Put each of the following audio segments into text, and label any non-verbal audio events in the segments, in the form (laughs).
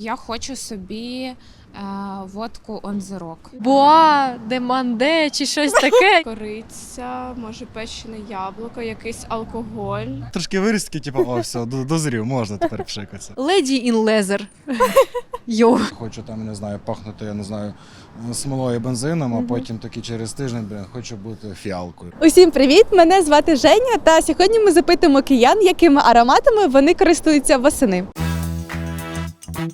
Я хочу собі е, водку rock. Боа, деманде чи щось (laughs) таке. Кориця, може печене яблуко, якийсь алкоголь. Трошки вирізки, типу, о, все, до- дозрів, можна тепер пшикатися. Леді ін лезер. (laughs) Йо. Хочу там, не знаю, пахнути, я не знаю, смолою бензином, а потім таки через тиждень, блін, хочу бути фіалкою. Усім привіт! Мене звати Женя. Та сьогодні ми запитуємо киян, якими ароматами вони користуються восени. Thank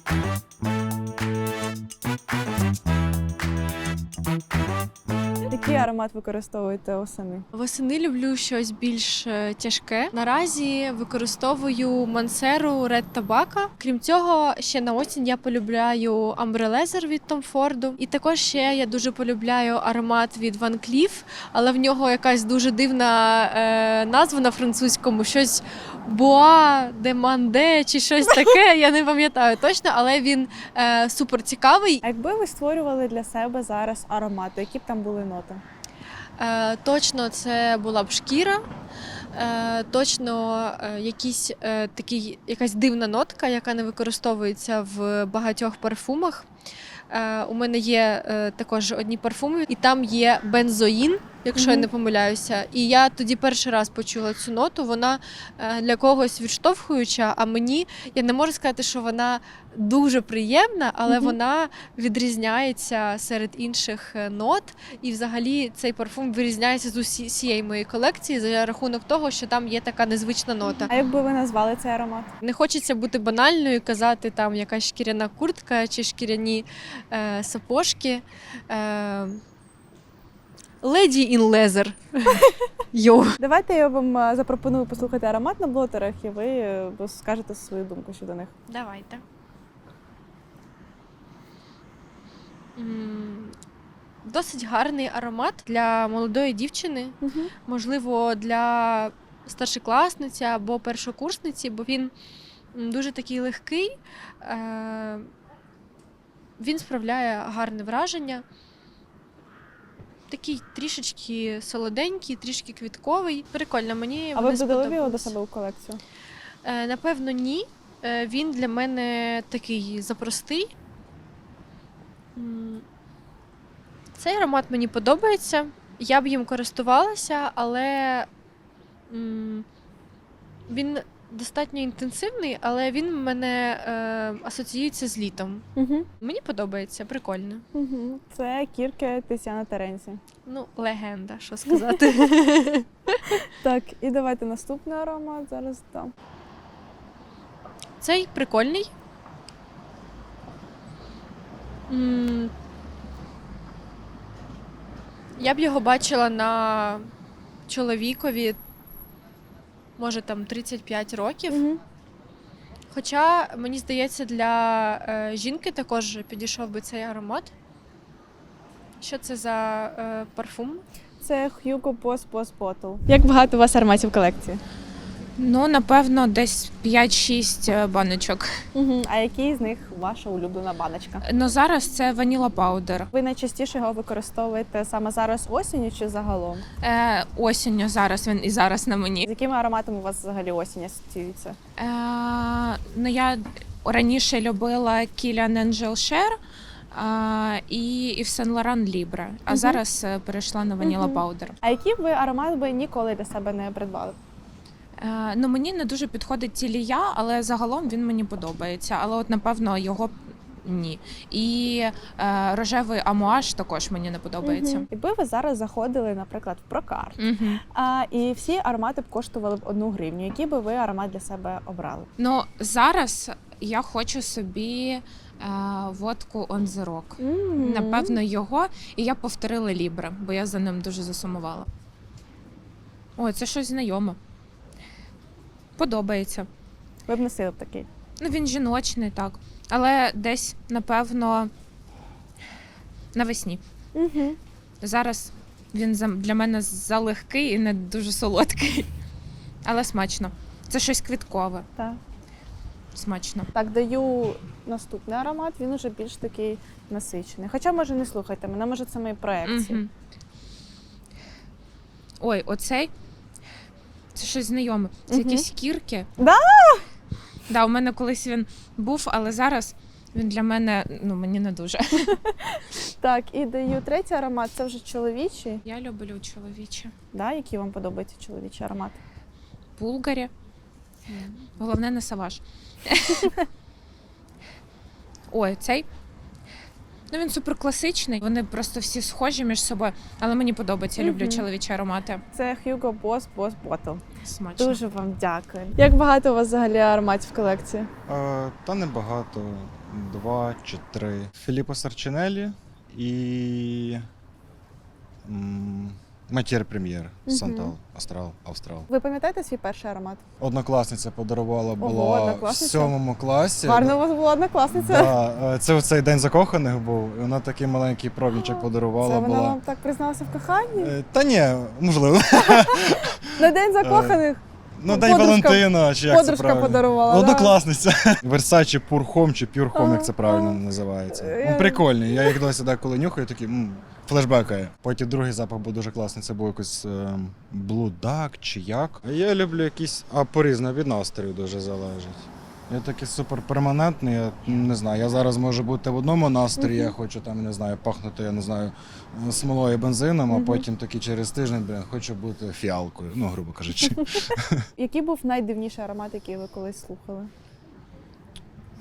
you. Який аромат використовуєте восени? Восени люблю щось більш е, тяжке. Наразі використовую мансеру Red Tobacco. Крім цього, ще на осінь я полюбляю Leather від Tom Ford. І також ще я дуже полюбляю аромат від Van Cleef, але в нього якась дуже дивна е, назва на французькому. Щось Боа Деманде чи щось таке. (laughs) Я не пам'ятаю точно, але він е, супер цікавий. А якби ви створювали для себе зараз аромат, які б там були ноти? Е, точно це була б шкіра. Е, точно е, якісь, е, якась дивна нотка, яка не використовується в багатьох парфумах. У мене є також одні парфуми, і там є бензоїн, якщо я не помиляюся. І я тоді перший раз почула цю ноту. Вона е, для когось відштовхуюча, а мені я не можу сказати, що вона дуже приємна, але Мгм. вона відрізняється серед інших е, нот. І взагалі цей парфум вирізняється з усі- всієї моєї колекції за рахунок того, що там є така незвична нота. А якби ви назвали цей аромат? Не хочеться бути банальною, і казати там якась шкіряна куртка чи шкіряні е, сапожки. Е, Леді ін лезер. Йо. Давайте я вам е, запропоную послухати аромат на блотерах, і ви е, скажете свою думку щодо них. Давайте. М, Досить гарний аромат для молодої дівчини. можливо, для старшокласниці або першокурсниці, бо він м, дуже такий легкий, е, він справляє гарне враження. Такий трішечки солоденький, трішки квітковий. Прикольно, мені А ви б додали його до себе у колекцію? Е, Напевно, ні. Е, Він для мене такий запростий. М, Цей аромат мені подобається. Я б їм користувалася, але м, він достатньо інтенсивний, але він в мене е, асоціюється з літом. Угу. Мені подобається, прикольно. Угу. Це кірки Тетяна Теренсі. Ну, легенда, що сказати. (laughs) Так, і давайте наступний аромат зараз дам. Цей прикольний. М, Я б його бачила на чоловікові, може там 35 років. Угу. Хоча, мені здається, для е, жінки також підійшов би цей аромат. Що це за е, парфум? Це Hugo Boss Boss Bottle. Як багато у вас ароматів в колекції? Ну, напевно, десь 5-6 баночок. Угу. А який з них ваша улюблена баночка? Ну зараз це ваніла паудер. Ви найчастіше його використовуєте саме зараз осінню чи загалом? Е, осінню зараз він і зараз на мені. З якими ароматами у вас взагалі осінь асоціюється? Е, ну, я раніше любила Kilian Angel Share е, і Yves Saint Laurent Libre, а зараз е, перейшла на ваніла Мгм. паудер. А б ви аромат би ніколи для себе не придбали? Е, ну, мені не дуже підходить тілія, але загалом він мені подобається. Але от, напевно, його ні. І е, рожевий амуаж також мені не подобається. Мгм. Якби ви зараз заходили, наприклад, в прокарт, Угу. а, і всі аромати б коштували б одну гривню, який би ви аромат для себе обрали? Ну, зараз я хочу собі е, водку on the rock. Напевно, його. І я повторила Лібре, бо я за ним дуже засумувала. Ой, це щось знайоме. Подобається. Ви б носили б такий. Ну, він жіночний, так. Але десь, напевно, навесні. Угу. Зараз він за- для мене залегкий і не дуже солодкий. Але смачно. Це щось квіткове. Так. Смачно. Так, даю наступний аромат, він уже більш такий насичений. Хоча, може, не слухайте мене, може, це мої проекції. Мгм. Ой, оцей. Це щось знайоме. Це Мгм. якісь кірки. Да? Да, у мене колись він був, але зараз Він для мене, ну мені не дуже. (laughs) Так, і даю третій аромат, це вже чоловічий. Я люблю чоловіче. Да, які вам подобаються чоловічі аромати? Булгарі. Головне не саваж. (laughs) Ой, цей. Ну він супер класичний. Вони просто всі схожі між собою, але мені подобається. Я люблю чоловічі аромати. Це Hugo Boss Boss Bottle. Смачно. Дуже вам дякую. Як багато у вас взагалі ароматів в колекції? Е, та небагато. Два чи три. Філіппо Сарчинелі і. м, Матір Прем'єр. Мгм. Сантал, Астрал, Австрал. Ви пам'ятаєте свій перший аромат? Однокласниця подарувала була в однокласниця? сьомому класі. Гарно у вас була однокласниця. Да, е, це в цей день закоханих був. і Вона такий маленький пробничок подарувала. Це вона була. вам так призналася в коханні? Е, Та ні, можливо. (laughs) На день закоханих Ну, День Подружка- Валентина, чи як це подружка правильно? подарувала. да? Однокласниця. (laughs) Версачі пурхом чи пюрхом, як це правильно називається. Е, Ну, прикольний. Я їх досі деколи нюхаю, такі м, флешбекає. Потім другий запах був дуже класний. Це був якийсь ем, Blue чи як. А Я люблю якісь, а по-різному від настрою дуже залежить. Я такий супер перманентний, я не знаю. Я зараз можу бути в одному настрої, я хочу там, не знаю, пахнути, я не знаю, смолою бензином, а потім такий через тиждень, блін, хочу бути фіалкою, ну, грубо кажучи. (laughs) Який був найдивніший аромат, який ви колись слухали?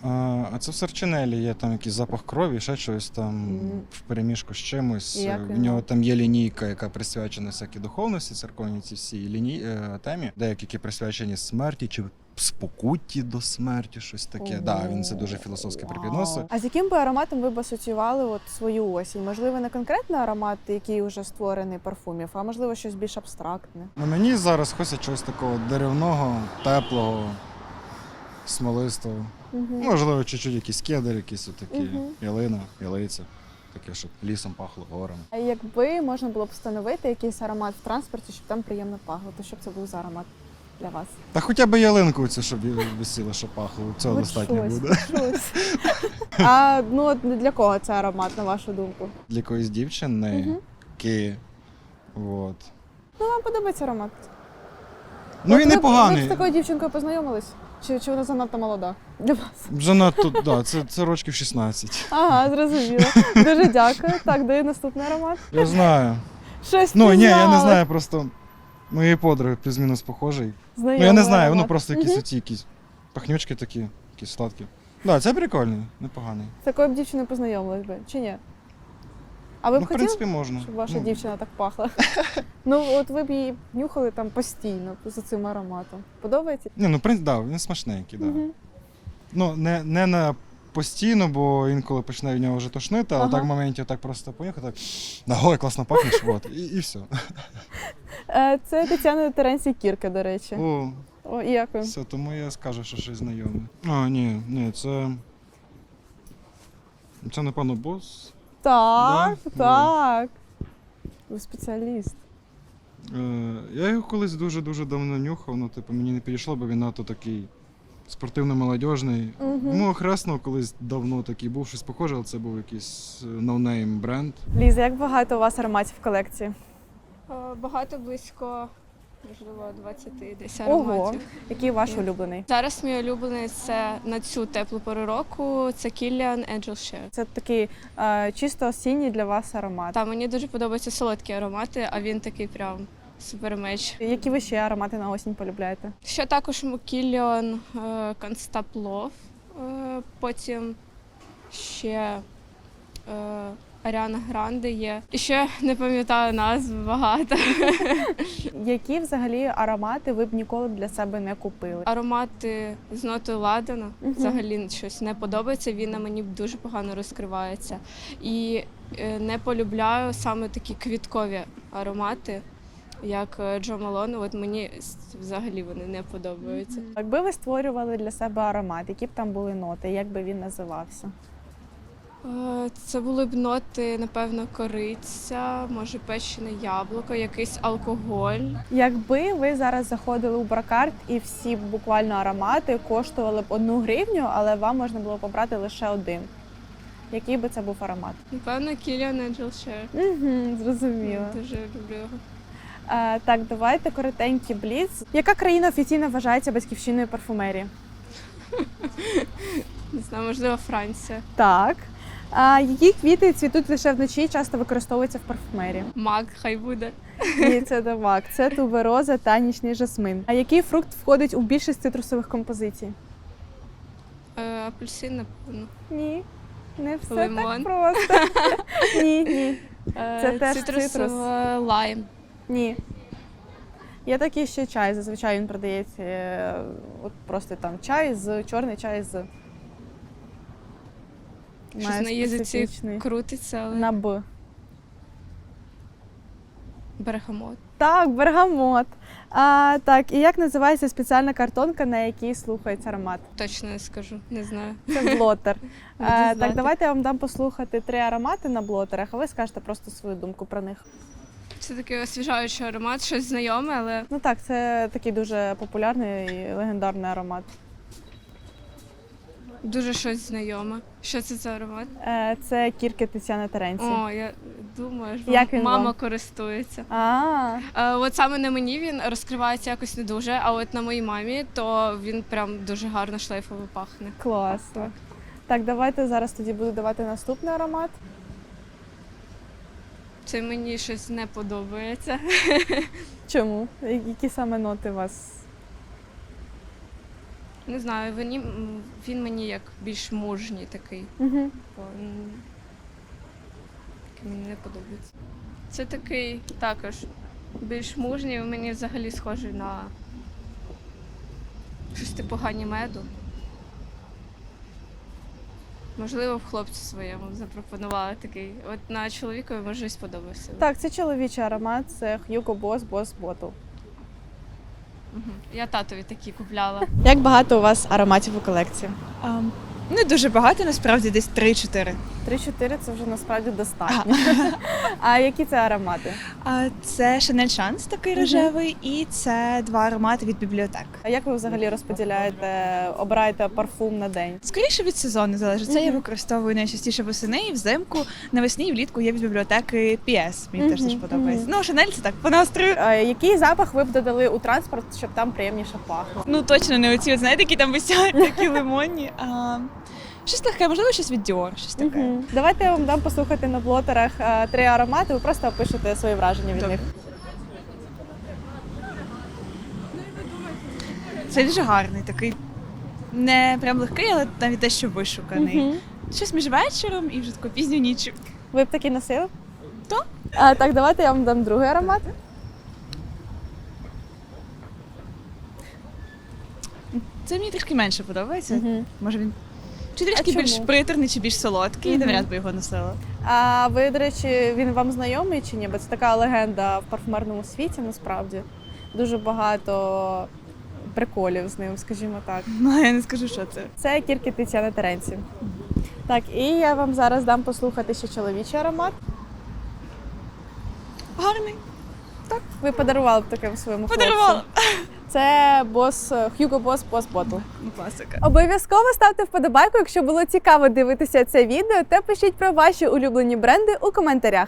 А а це в Сарчинелі є там якийсь запах крові, ще щось там Мгм. в переміжку з чимось. І як В нього там є лінійка, яка присвячена всякій духовності, церковній ці всі ліній, е, темі, деякі які присвячені смерті чи спокутті до смерті, щось таке. Так, да, він це дуже філософське припідносить. А з яким би ароматом ви б асоціювали от свою осінь? Можливо, не конкретний аромат, який вже створений парфумів, а можливо щось більш абстрактне. Ну, мені зараз хочеться чогось такого деревного, теплого, смолистого. Угу. Можливо, чуть-чуть якийсь кедр, якісь отакі, Мгм. ялина, ялиця. Таке, щоб лісом пахло горами. А якби можна було б встановити якийсь аромат в транспорті, щоб там приємно пахло, то що б це був за аромат для вас? Та хоча б ялинку цю, щоб висіло, що пахло. Цього достатньо щось, буде. щось. А ну от для кого це аромат, на вашу думку? Для якоїсь дівчини, ки. От. Ну, вам подобається аромат? Ну От він ви- Ви з такою дівчинкою познайомились? Чи, чи вона занадто молода для вас? Вже надто, да, це, це рочків 16. Ага, зрозуміло. Дуже дякую. Так, даю наступний аромат. Я знаю. Щось Ну ні, я не знаю, просто моєї подруги плюс-мінус похожий. Ну я не знаю, воно просто якісь оці якісь пахнючки такі, якісь сладкі. Да, це прикольний, непоганий. З такою б дівчиною познайомились би, чи ні? А ви ну, б в хотіли, принципі, можна. щоб ваша ну, дівчина так пахла? (laughs) ну, от ви б її нюхали там постійно за цим ароматом. Подобається? Ні, ну, в принципі, да, він смачненький, да. Мгм. Ну, не, не на постійно, бо інколи почне в нього вже тошнити, але Ага. так в моменті так просто поїхав, так, да, ой, класно пахнеш, от, і, і все. (laughs) Е, Це Тетяна Теренсі Кірка, до речі. О, О, і як ви? все, тому я скажу, що щось знайоме. А, ні, ні, це. Це, напевно, бос. Так, Да? так. Ви спеціаліст. Е, я його колись дуже-дуже давно нюхав, ну, типу, мені не підійшло, бо він надто такий спортивно-молодіжний. Мгм. У мого хресного колись давно такий був щось похоже, але це був якийсь ноунейм бренд. Ліза, як багато у вас ароматів в колекції? Е, Багато близько, можливо, 20 десь Ого, ароматів. який ваш улюблений? Зараз мій улюблений це на цю теплу пору року. Це Kilian Angel Share. Це такий е, чисто осінній для вас аромат. Та мені дуже подобаються солодкі аромати, а він такий прям супер меч. Які ви ще аромати на осінь полюбляєте? Ще також Kilian е, Constable Е, Потім ще е, Аріана Гранде є. І ще не пам'ятаю назв багато. (laughs) Які взагалі аромати ви б ніколи для себе не купили? Аромати з нотою ладану Мгм. взагалі щось не подобається. Він на мені дуже погано розкривається. І е, не полюбляю саме такі квіткові аромати, як е, Джо Малон. От мені взагалі вони не подобаються. Якби ви створювали для себе аромат, які б там були ноти, як би він називався? Е, Це були б ноти, напевно, кориця, може печене яблуко, якийсь алкоголь. Якби ви зараз заходили у бракарт і всі буквально аромати коштували б одну гривню, але вам можна було побрати лише один. Який би це був аромат? Напевно, Angel Share. Угу, зрозуміло. Дуже люблю його. Е, так, давайте коротенький бліц. Яка країна офіційно вважається батьківщиною парфумерії? (laughs) Не знаю, можливо, Франція. Так. А які квіти цвітуть лише вночі і часто використовуються в парфумерії? Мак, хай буде. Ні, це не мак, це тубероза та нічний жасмин. А який фрукт входить у більшість цитрусових композицій? Е, апельсин, напевно. Ні, не все Лимон. так просто. (laughs) Ні, ні, Е, Це теж цитрусова лайм. ні. Є такий ще чай, зазвичай він продається е, от просто там чай з чорний чай з. Щось на язиці специфічний. крутиться, але На Б. берегамот. Так, бергамот. А, так, і як називається спеціальна картонка, на якій слухається аромат? Точно не скажу, не знаю. Це блотер. (laughs) Буду Е, знати. так, давайте я вам дам послухати три аромати на блотерах, а ви скажете просто свою думку про них. Це такий освіжаючий аромат, щось знайоме, але Ну так, це такий дуже популярний і легендарний аромат. Дуже щось знайоме. Що це за аромат? Е, це кірки Тетяни Теренці. О, я думаю, що Як він мама вам? користується. А, Е, от саме на мені він розкривається якось не дуже, а от на моїй мамі, то він прям дуже гарно шлейфово пахне. класно. Так, давайте зараз тоді буду давати наступний аромат. Це мені щось не подобається. Чому? Які саме ноти вас? Не знаю, він, він мені як більш мужній такий. Угу. бо, Мені не подобається. Це такий також більш мужній, мені взагалі схожий на щось типу ганімеду. Можливо, в хлопці своєму запропонували такий. От на чоловікові може і сподобався. Так, це чоловічий аромат, це Hugo Boss Boss Bottle. Я татові такі купляла. Як багато у вас ароматів у колекції? Не дуже багато, насправді десь 3-4. 3-4 це вже насправді достатньо. (laughs) А які це аромати? А це Chanel Chance такий рожевий, і це два аромати від бібліотек. А як ви взагалі розподіляєте, обираєте парфум на день? Скоріше від сезону залежить. Це я використовую найчастіше восени і взимку. Навесні і влітку є від бібліотеки PS. Мені теж дуже подобається. Ну, Chanel це так по настрою. А який запах ви б додали у транспорт, щоб там приємніше пахло? Ну точно не оці, от, знаєте, які там висять, такі лимонні. А, щось легке, можливо, щось від Dior, щось таке. Мгм. Давайте я вам дам послухати на блотерах е, три аромати. Ви просто опишете свої враження від них. Це дуже гарний, такий не прям легкий, але навіть дещо вишуканий. Мгм. Щось між вечором і вже таку пізню ніч. Ви б такі носили? Так. А, так, давайте я вам дам другий аромат. Це мені трішки менше подобається. Мгм. Може він чи трішки чому? більш приторний, чи більш солодкий, Мгм. навряд би його носила. А ви, до речі, він вам знайомий чи ні? Бо це така легенда в парфумерному світі, насправді. Дуже багато приколів з ним, скажімо так. Ну, я не скажу, що це. Це кірки Тетяни Теренці. Так, і я вам зараз дам послухати ще чоловічий аромат. Гарний. Ви подарували б таким своєму Подарувала. хлопцю. Це бос Hugo Boss Boss Bottle. Ну, класика. Обов'язково ставте вподобайку, якщо було цікаво дивитися це відео, та пишіть про ваші улюблені бренди у коментарях.